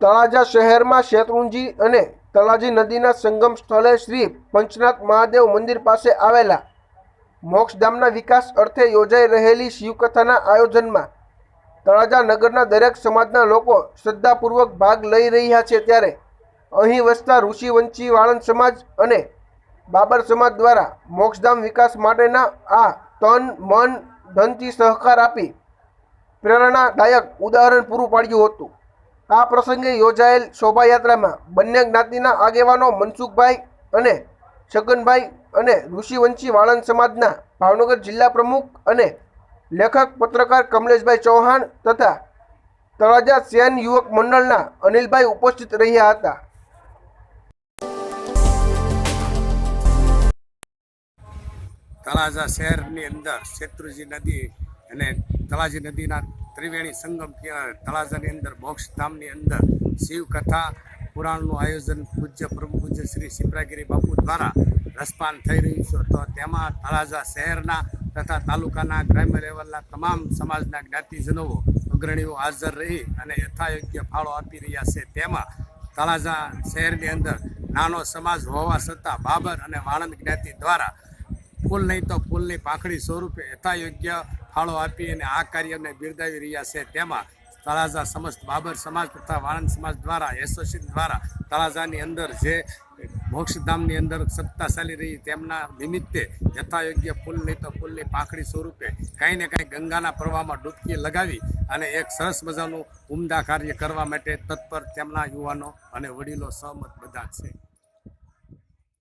તળાજા શહેરમાં શેત્રુંજી અને તળાજી નદીના સંગમ સ્થળે શ્રી પંચનાથ મહાદેવ મંદિર પાસે આવેલા મોક્ષધામના વિકાસ અર્થે યોજાઈ રહેલી શિવકથાના આયોજનમાં તળાજા નગરના દરેક સમાજના લોકો શ્રદ્ધાપૂર્વક ભાગ લઈ રહ્યા છે ત્યારે અહીં વસતા ઋષિવંશી વાળંદ સમાજ અને બાબર સમાજ દ્વારા મોક્ષધામ વિકાસ માટેના આ તન, મન, ધનથી સહકાર આપી પ્રેરણાદાયક ઉદાહરણ પૂરું પાડ્યું હતું. આ પ્રસંગે યોજાયેલ શોભાયાત્રામાં બંને જ્ઞાતિના આગેવાનો મનસુખભાઈ અને છગનભાઈ અને ઋષિવંશી વાળંદ સમાજના ભાવનગર જિલ્લા પ્રમુખ અને લેખક પત્રકાર કમલેશભાઈ ચૌહાણ તથા તળાજા સેન યુવક મંડળના અનિલભાઈ ઉપસ્થિત રહ્યા હતા. તળાજા શહેરની અંદર શેત્રુજી નદી અને તળાજી નદીના ત્રિવેણી સંગમ તળાજાની અંદર, મોક્ષધામની અંદર શિવકથા, પુરાણનું આયોજન પૂજ્ય પ્રભુ પૂજ્ય શ્રી સિપ્રાગીરી બાપુ દ્વારા રસપાન થઈ રહ્યું છે. તો તેમાં તળાજા શહેરના તથા તાલુકાના ગ્રામ્ય લેવલના તમામ સમાજના જ્ઞાતિજનો અગ્રણીઓ હાજર રહી અને યથાયોગ્ય ફાળો આપી રહ્યા છે. તેમાં તળાજા શહેરની અંદર નાનો સમાજ હોવા છતાં બાબર અને વાણંદ જ્ઞાતિ દ્વારા ફૂલ નહીં તો ફૂલની પાંખડી સ્વરૂપે યથાયોગ્ય ફાળો આપી અને આ કાર્યને બિરદાવી રહ્યા છે. તેમાં તળાજા સમસ્ત બાબર સમાજ તથા વાણંદ સમાજ દ્વારા, એસોસિએશન દ્વારા તળાજાની અંદર જે મોક્ષધામની અંદર સત્તા ચાલી રહી, તેમના નિમિત્તે યથાયોગ્ય ફૂલ નહીં તો ફૂલની પાંખડી સ્વરૂપે કાંઈ ને કાંઈ ગંગાના પ્રવાહમાં ડૂબકી લગાવી અને એક સરસ મજાનું ઉમદા કાર્ય કરવા માટે તત્પર તેમના યુવાનો અને વડીલો સહમત બધા છે.